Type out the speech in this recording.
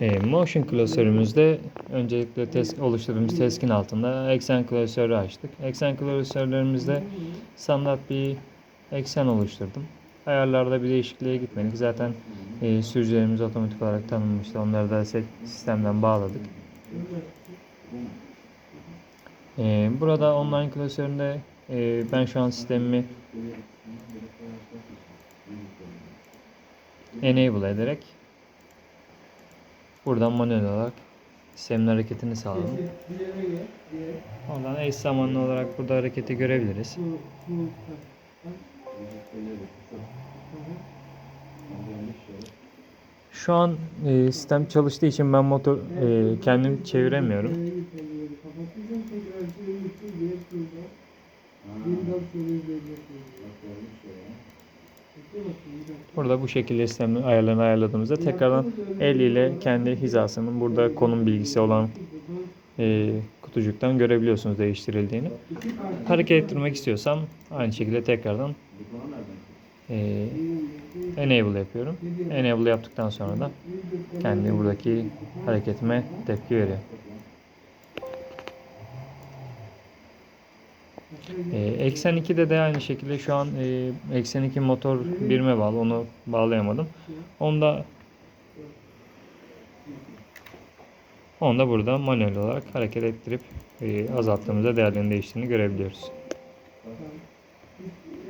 E, motion klasörümüzde öncelikle test, oluşturduğumuz teskin altında eksen klasörü açtık. Eksen klasörlerimizde standart bir eksen oluşturdum. Ayarlarda bir değişikliğe gitmedik. Zaten e, sürücülerimiz otomatik olarak tanınmıştı. Onları da set, sistemden bağladık. E, burada online klasöründe e, ben şu an sistemimi enable ederek buradan manuel olarak sistemin hareketini sağladım. Oradan eş zamanlı olarak burada hareketi görebiliriz. Şu an e, sistem çalıştığı için ben motor e, kendim çeviremiyorum. Burada bu şekilde sistemin ayarlarını ayarladığımızda tekrardan el ile kendi hizasının burada konum bilgisi olan e, kutucuktan görebiliyorsunuz değiştirildiğini. Hareket ettirmek istiyorsam aynı şekilde tekrardan e, enable yapıyorum. Enable yaptıktan sonra da kendi buradaki hareketime tepki veriyor. E, eksen 2'de de aynı şekilde şu an e, eksen 2 motor birime bağlı. Onu bağlayamadım. Onda onu da burada manuel olarak hareket ettirip e, azalttığımızda değerlerini değiştiğini görebiliyoruz.